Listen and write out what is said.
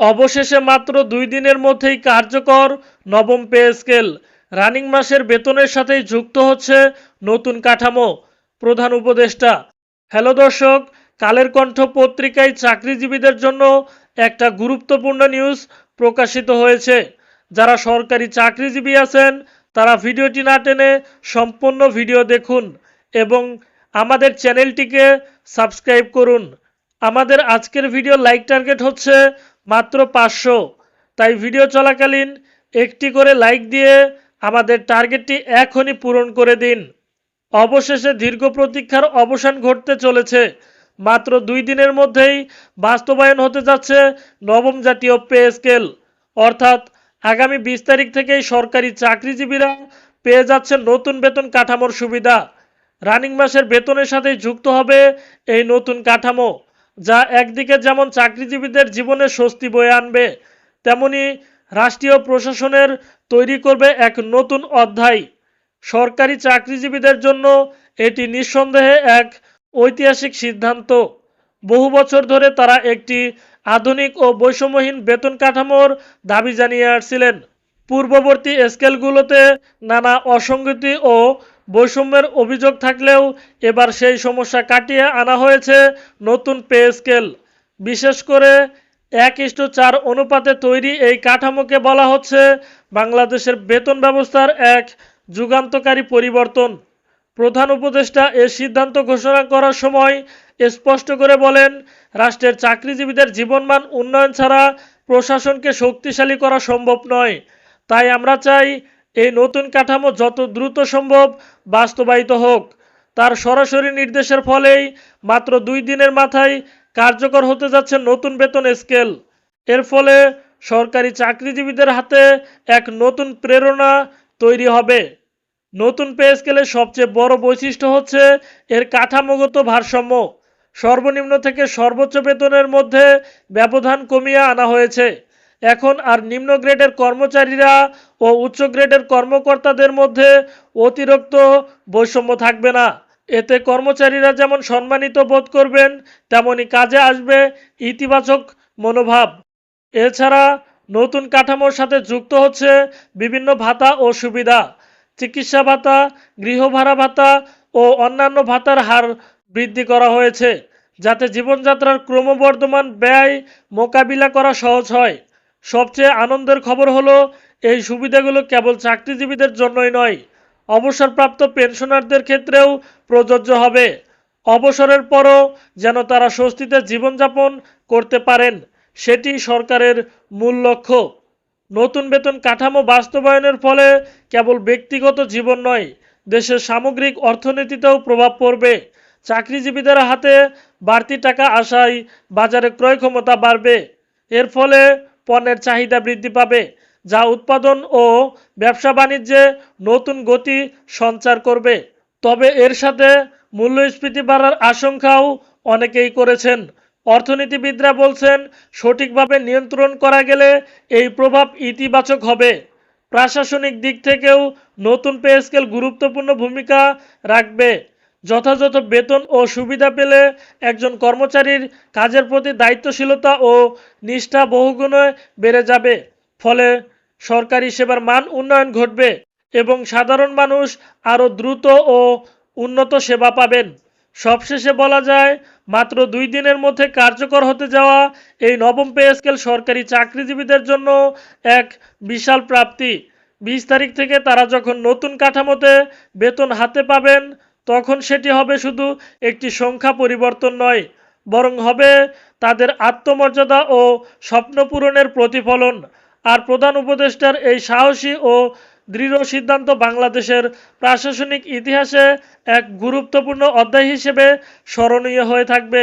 অবশেষে মাত্র দুই দিনের মধ্যেই কার্যকর নবম পে স্কেল। রানিং মাসের বেতনের সাথেই যুক্ত হচ্ছে নতুন কাঠামো, প্রধান উপদেষ্টা। হ্যালো দর্শক, কালের কণ্ঠ পত্রিকায় চাকরিজীবীদের জন্য একটা গুরুত্বপূর্ণ নিউজ প্রকাশিত হয়েছে। যারা সরকারি চাকরিজীবী আছেন, তারা ভিডিওটি না টেনে সম্পূর্ণ ভিডিও দেখুন এবং আমাদের চ্যানেলটিকে সাবস্ক্রাইব করুন। আমাদের আজকের ভিডিও লাইক টার্গেট হচ্ছে মাত্র পাঁচশো। তাই ভিডিও চলাকালীন একটি করে লাইক দিয়ে আমাদের টার্গেটটি এখনই পূরণ করে দিন। অবশেষে দীর্ঘ প্রতীক্ষার অবসান ঘটতে চলেছে। মাত্র দুই দিনের মধ্যেই বাস্তবায়ন হতে যাচ্ছে নবম জাতীয় পে স্কেল। অর্থাৎ আগামী বিশ তারিখ থেকেই সরকারি চাকরিজীবীরা পেয়ে যাচ্ছে নতুন বেতন কাঠামোর সুবিধা। রানিং মাসের বেতনের সাথে যুক্ত হবে এই নতুন কাঠামো। যা একদিকে যেমন চাকরিজীবীদের জীবনে স্বস্তি বয়ে আনবে, তেমনি রাষ্ট্রীয় প্রশাসনের তৈরি করবে এক নতুন অধ্যায়। সরকারি চাকরিজীবীদের জন্য এটি নিঃসন্দেহে এক ঐতিহাসিক সিদ্ধান্ত। বহু বছর ধরে তারা একটি আধুনিক ও বৈষম্যহীন বেতন কাঠামোর দাবি জানিয়ে আসছিলেন। পূর্ববর্তী স্কেলগুলোতে নানা অসঙ্গতি ও বৈষম্যের অভিযোগ থাকলেও এবার সেই সমস্যা কাটিয়ে আনা হয়েছে নতুন পে স্কেল। বিশেষ করে এক ইস্টু চার অনুপাতে তৈরি এই কাঠামোকে বলা হচ্ছে বাংলাদেশের বেতন ব্যবস্থার এক যুগান্তকারী পরিবর্তন। প্রধান উপদেষ্টা এ সিদ্ধান্ত ঘোষণা করার সময় স্পষ্ট করে বলেন, রাষ্ট্রের চাকরিজীবীদের জীবনমান উন্নয়ন ছাড়া প্রশাসনকে শক্তিশালী করা সম্ভব নয়। তাই আমরা চাই এই নতুন কাঠামো যত দ্রুত সম্ভব বাস্তবায়িত হোক। তার সরাসরি নির্দেশের ফলেই মাত্র দুই দিনের মাথায় কার্যকর হতে যাচ্ছে নতুন বেতন স্কেল। এর ফলে সরকারি চাকরিজীবীদের হাতে এক নতুন প্রেরণা তৈরি হবে। নতুন পে স্কেলের সবচেয়ে বড় বৈশিষ্ট্য হচ্ছে এর কাঠামোগত ভারসাম্য। সর্বনিম্ন থেকে সর্বোচ্চ বেতনের মধ্যে ব্যবধান কমিয়ে আনা হয়েছে। এখন আর নিম্ন গ্রেডের কর্মচারীরা ও উচ্চ গ্রেডের কর্মকর্তাদের মধ্যে অতিরিক্ত বৈষম্য থাকবে না। এতে কর্মচারীরা যেমন সম্মানিত বোধ করবেন, তেমনি কাজে আসবে ইতিবাচক মনোভাব। এছাড়া নতুন কাঠামোর সাথে যুক্ত হচ্ছে বিভিন্ন ভাতা ও সুবিধা। চিকিৎসা ভাতা গৃহভাড়া ভাতা ও অন্যান্য ভাতার হার বৃদ্ধি করা হয়েছে, যাতে জীবনযাত্রার ক্রমবর্ধমান ব্যয় মোকাবিলা করা সহজ হয়। সবচেয়ে আনন্দের খবর হলো, এই সুবিধাগুলো কেবল চাকরিজীবীদের জন্যই নয়, অবসরপ্রাপ্ত পেনশনারদের ক্ষেত্রেও প্রযোজ্য হবে। অবসরের পরও যেন তারা স্বস্তিতে জীবনযাপন করতে পারেন, সেটি সরকারের মূল লক্ষ্য। নতুন বেতন কাঠামো বাস্তবায়নের ফলে কেবল ব্যক্তিগত জীবন নয়, দেশের সামগ্রিক অর্থনীতিতেও প্রভাব পড়বে। চাকরিজীবীদের হাতে বাড়তি টাকা আসায় বাজারে ক্রয় ক্ষমতা বাড়বে। এর ফলে পণ্যের চাহিদা বৃদ্ধি পাবে, যা উৎপাদন ও ব্যবসা বাণিজ্যে নতুন গতি সঞ্চার করবে। তবে এর সাথে মূল্যস্ফীতি বাড়ার আশঙ্কাও অনেকেই করেছেন। অর্থনীতিবিদরা বলছেন, সঠিকভাবে নিয়ন্ত্রণ করা গেলে এই প্রভাব ইতিবাচক হবে। প্রশাসনিক দিক থেকেও নতুন পে স্কেল গুরুত্বপূর্ণ ভূমিকা রাখবে। যথাযথ বেতন ও সুবিধা পেলে একজন কর্মচারীর কাজের প্রতি দায়িত্বশীলতা ও নিষ্ঠা বহুগুণে বেড়ে যাবে। ফলে সরকারি সেবার মান উন্নয়ন ঘটবে এবং সাধারণ মানুষ আরও দ্রুত ও উন্নত সেবা পাবেন। সবশেষে বলা যায়, মাত্র দুই দিনের মধ্যে কার্যকর হতে যাওয়া এই নবম পে স্কেল সরকারি চাকরিজীবীদের জন্য এক বিশাল প্রাপ্তি। বিশ তারিখ থেকে তারা যখন নতুন কাঠামোতে বেতন হাতে পাবেন তখন সেটি হবে শুধু একটি সংখ্যা পরিবর্তন নয়, বরং হবে তাদের আত্মমর্যাদা ও স্বপ্ন পূরণের প্রতিফলন। আর প্রধান উপদেষ্টার এই সাহসী ও দৃঢ় সিদ্ধান্ত বাংলাদেশের প্রশাসনিক ইতিহাসে এক গুরুত্বপূর্ণ অধ্যায় হিসেবে স্মরণীয় হয়ে থাকবে।